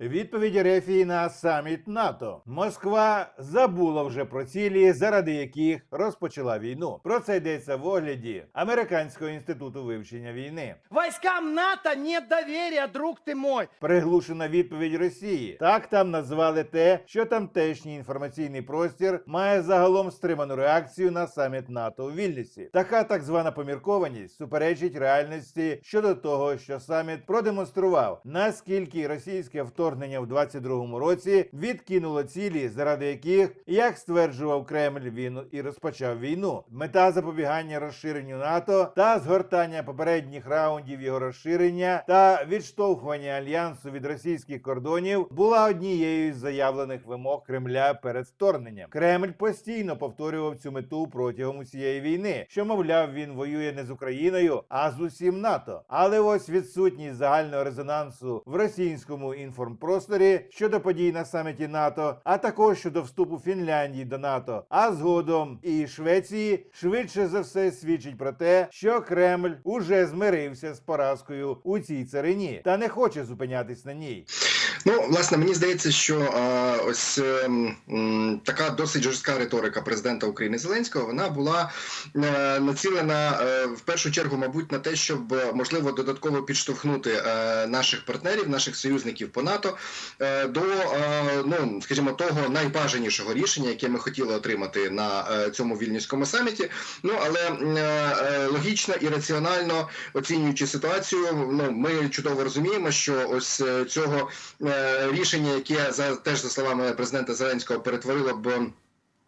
Відповідь Рефії на саміт НАТО. Москва забула вже про цілі, заради яких розпочала війну. Про це йдеться в огляді Американського інституту вивчення війни. Войскам НАТО нет доверия, друг ты мой. Приглушена відповідь Росії. Так там назвали те, що тамтешній інформаційний простір має загалом стриману реакцію на саміт НАТО у Вільнюсі. Така так звана поміркованість суперечить реальності щодо того, що саміт продемонстрував, наскільки російське вторгнення в 22-му році відкинуло цілі, заради яких, як стверджував Кремль, він і розпочав війну. Мета запобігання розширенню НАТО та згортання попередніх раундів його розширення та відштовхування альянсу від російських кордонів була однією з заявлених вимог Кремля перед вторгненням. Кремль постійно повторював цю мету протягом усієї війни, що мовляв він воює не з Україною, а з усім НАТО. Але ось відсутність загального резонансу в російському інформпросторі щодо подій на саміті НАТО, а також щодо вступу Фінляндії до НАТО, а згодом і Швеції швидше за все свідчить про те, що Кремль уже змирився з поразкою у цій царині та не хоче зупинятись на ній. Ну, власне, мені здається, що е, ось е, м, така досить жорстка риторика президента України Зеленського вона була е, націлена е, в першу чергу, мабуть, на те, щоб можливо додатково підштовхнути наших партнерів, наших союзників по НАТО до ну, скажімо, того найбажанішого рішення, яке ми хотіли отримати на цьому вільнюському саміті. Ну але логічно і раціонально оцінюючи ситуацію, ну ми чудово розуміємо, що ось цього рішення, яке за теж за словами президента Зеленського перетворило б.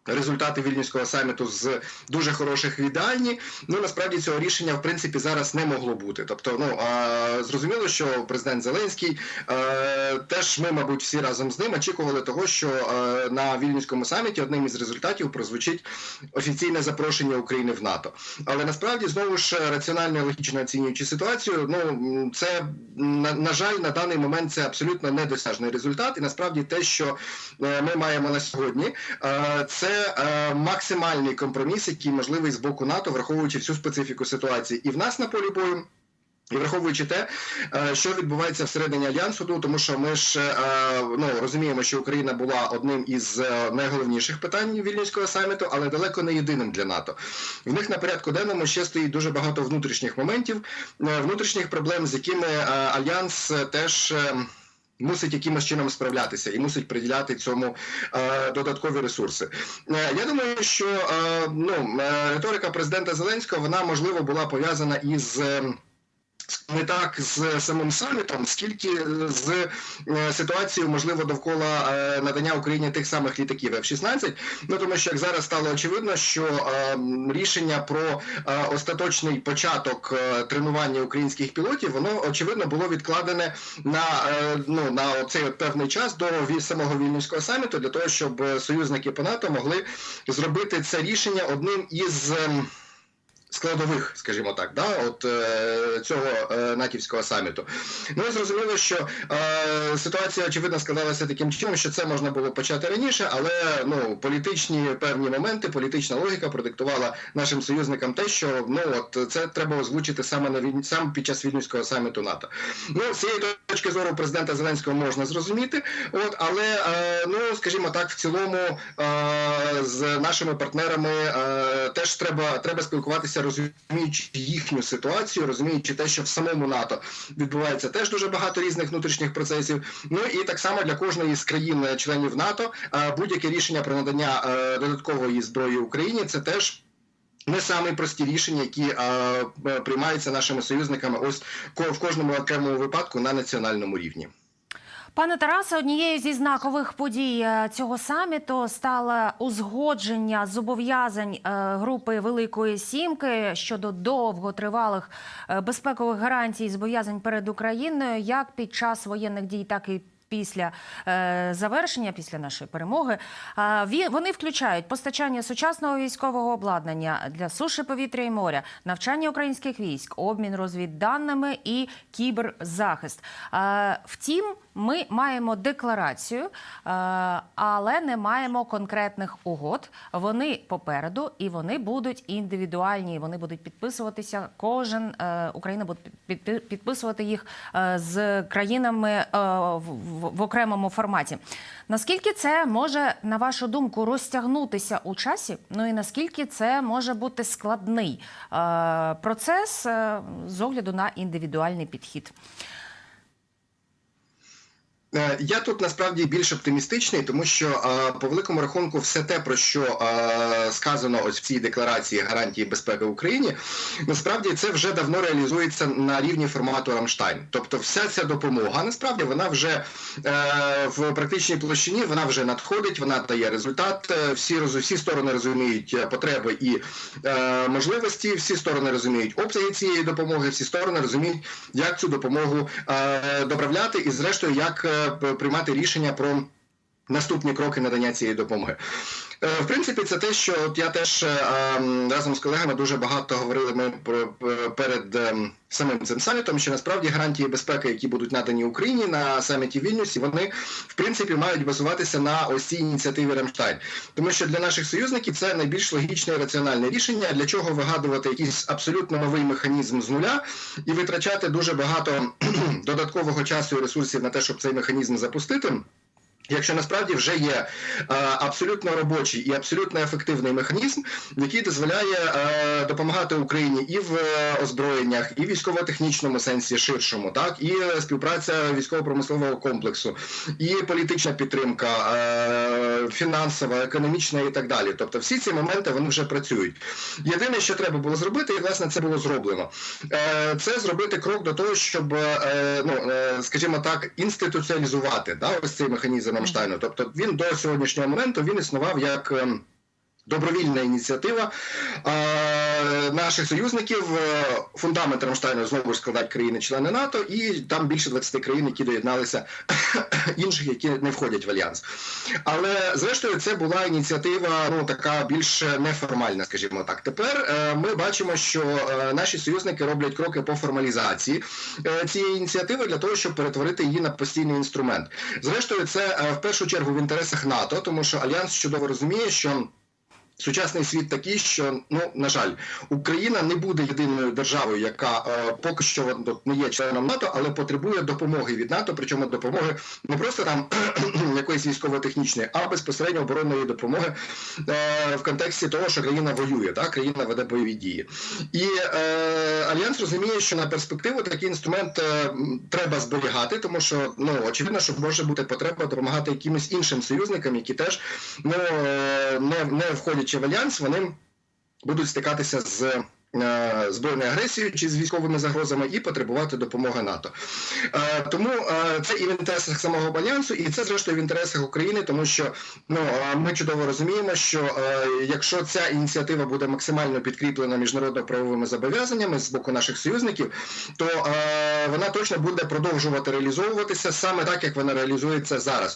Результати вільнюського саміту з дуже хороших в ідеальні. Ну насправді цього рішення в принципі зараз не могло бути. Тобто, ну а, зрозуміло, що президент Зеленський е, теж ми, мабуть, всі разом з ним очікували того, що е, на вільнюському саміті одним із результатів прозвучить офіційне запрошення України в НАТО. Але насправді знову ж раціонально і логічно оцінюючи ситуацію, ну це на, на жаль на даний момент це абсолютно недосяжний результат. І насправді те, що е, ми маємо на сьогодні, е, е, максимальний компроміс, який можливий з боку НАТО, враховуючи всю специфіку ситуації і в нас на полі бою. І враховуючи те, е, що відбувається всередині альянсу, ну, тому що ми ж е, ну, розуміємо, що Україна була одним із е, найголовніших питань вільнюського саміту, але далеко не єдиним для НАТО. В них на порядку денному ще стоїть дуже багато внутрішніх моментів, внутрішніх проблем, з якими альянс теж. Мусить якимось чином справлятися і мусить приділяти цьому е, додаткові ресурси. Е, я думаю, що е, ну, е, риторика президента Зеленського вона можливо була пов'язана із. Е, не так з самим самітом, скільки з е, ситуацією, можливо, довкола е, надання Україні тих самих літаків F-16. Ну тому що як зараз стало очевидно, що е, рішення про е, остаточний початок тренування українських пілотів, воно очевидно було відкладене на, ну, на цей певний час до самого вільнюського саміту, для того, щоб союзники по НАТО могли зробити це рішення одним із. ем, складових, скажімо так, да, от е, цього е, натівського саміту. Ну і зрозуміло, що е, ситуація очевидно складалася таким чином, що це можна було почати раніше, але ну політичні певні моменти, політична логіка продиктувала нашим союзникам те, що ну от це треба озвучити саме на війні, саме під час вільнюського саміту НАТО. Ну з цієї точки зору президента Зеленського можна зрозуміти, от але ну скажімо так, в цілому з нашими партнерами теж треба, треба спілкуватися, розуміючи їхню ситуацію, розуміючи те, що в самому НАТО відбувається теж дуже багато різних внутрішніх процесів. Ну і так само для кожної з країн-членів НАТО е, будь-яке рішення про надання е, додаткової зброї Україні це теж. Не самі прості рішення, які е, е, приймаються нашими союзниками, ось в кожному окремому випадку на національному рівні. Пане Тарасе, однією зі знакових подій е, цього саміту стало узгодження зобов'язань е, групи Великої Сімки щодо довготривалих е, безпекових гарантій зобов'язань перед Україною, як під час воєнних дій, так і Після завершення, після нашої перемоги, вони включають постачання сучасного військового обладнання для суші, повітря і моря, навчання українських військ, обмін розвідданими і кіберзахист. Втім, ми маємо декларацію, е, але не маємо конкретних угод. Вони попереду і вони будуть індивідуальні. Вони будуть підписуватися. Кожен е, Україна буде під- під- підписувати їх е, з країнами в- окремому форматі. Наскільки це може, на вашу думку, розтягнутися у часі? Ну і наскільки це може бути складний процес з огляду на індивідуальний підхід? Е, Я тут насправді більш оптимістичний, тому що е, по великому рахунку все те, про що е, сказано ось в цій декларації гарантії безпеки Україні, насправді це вже давно реалізується на рівні формату Рамштайн. Тобто, вся ця допомога насправді вона вже в практичній площині вона вже надходить, вона дає результат. Всі всі сторони розуміють потреби і можливості, всі сторони розуміють обсяги цієї допомоги, всі сторони розуміють, як цю допомогу доправляти, і зрештою як приймати рішення про. Наступні кроки надання цієї допомоги. Е, В принципі, це те, що от я теж е, ем, разом з колегами дуже багато говорили ми про перед ем, самим цим самітом, що насправді гарантії безпеки, які будуть надані Україні на саміті в Вільнюсі, вони в принципі мають базуватися на ось цій ініціативі Рамштайн. Тому що для наших союзників це найбільш логічне і раціональне рішення, для чого вигадувати якийсь абсолютно новий механізм з нуля і витрачати дуже багато додаткового часу і ресурсів на те, щоб цей механізм запустити. Якщо насправді вже є е, абсолютно робочий і абсолютно ефективний механізм, який дозволяє е, допомагати Україні і в е, озброєннях, і в військово-технічному сенсі ширшому, так і співпраця військово-промислового комплексу, і політична підтримка, фінансова, економічна і так далі. Тобто, всі ці моменти вони вже працюють. Єдине, що треба було зробити, і власне це було зроблено. Це зробити крок до того, щоб ну скажімо так, інституціалізувати да, ось цей механізм Рамштайну. Тобто він до сьогоднішнього моменту він існував як. Добровільна ініціатива наших союзників. Е, Фундамент Рамштайну знову ж складають країни-члени НАТО, і там більше 20 країн, які доєдналися інших, які не входять в альянс. Але зрештою, це була ініціатива, ну така більш неформальна, скажімо так. Тепер е, ми бачимо, що е, наші союзники роблять кроки по формалізації цієї ініціативи для того, щоб перетворити її на постійний інструмент. Зрештою, це в першу чергу в інтересах НАТО, тому що альянс чудово розуміє, що. Сучасний світ такий, що ну на жаль, Україна не буде єдиною державою, яка е, поки що не є членом НАТО, але потребує допомоги від НАТО. Причому допомоги не просто там якоїсь військово-технічної, а безпосередньо оборонної допомоги е, в контексті того, що країна воює, так країна веде бойові дії. І е, альянс розуміє, що на перспективу такий інструмент е, треба зберігати, тому що ну очевидно, що може бути потреба допомагати якимось іншим союзникам, які теж ну е, не, не входячи в альянс, вони будуть стикатися з. е, Збройною агресією чи з військовими загрозами і потребувати допомоги НАТО. Е, тому е, це і в інтересах самого альянсу, і це зрештою в інтересах України, тому що ну ми чудово розуміємо, що якщо ця ініціатива буде максимально підкріплена міжнародно-правовими зобов'язаннями з боку наших союзників, то вона точно буде продовжувати реалізовуватися саме так, як вона реалізується зараз.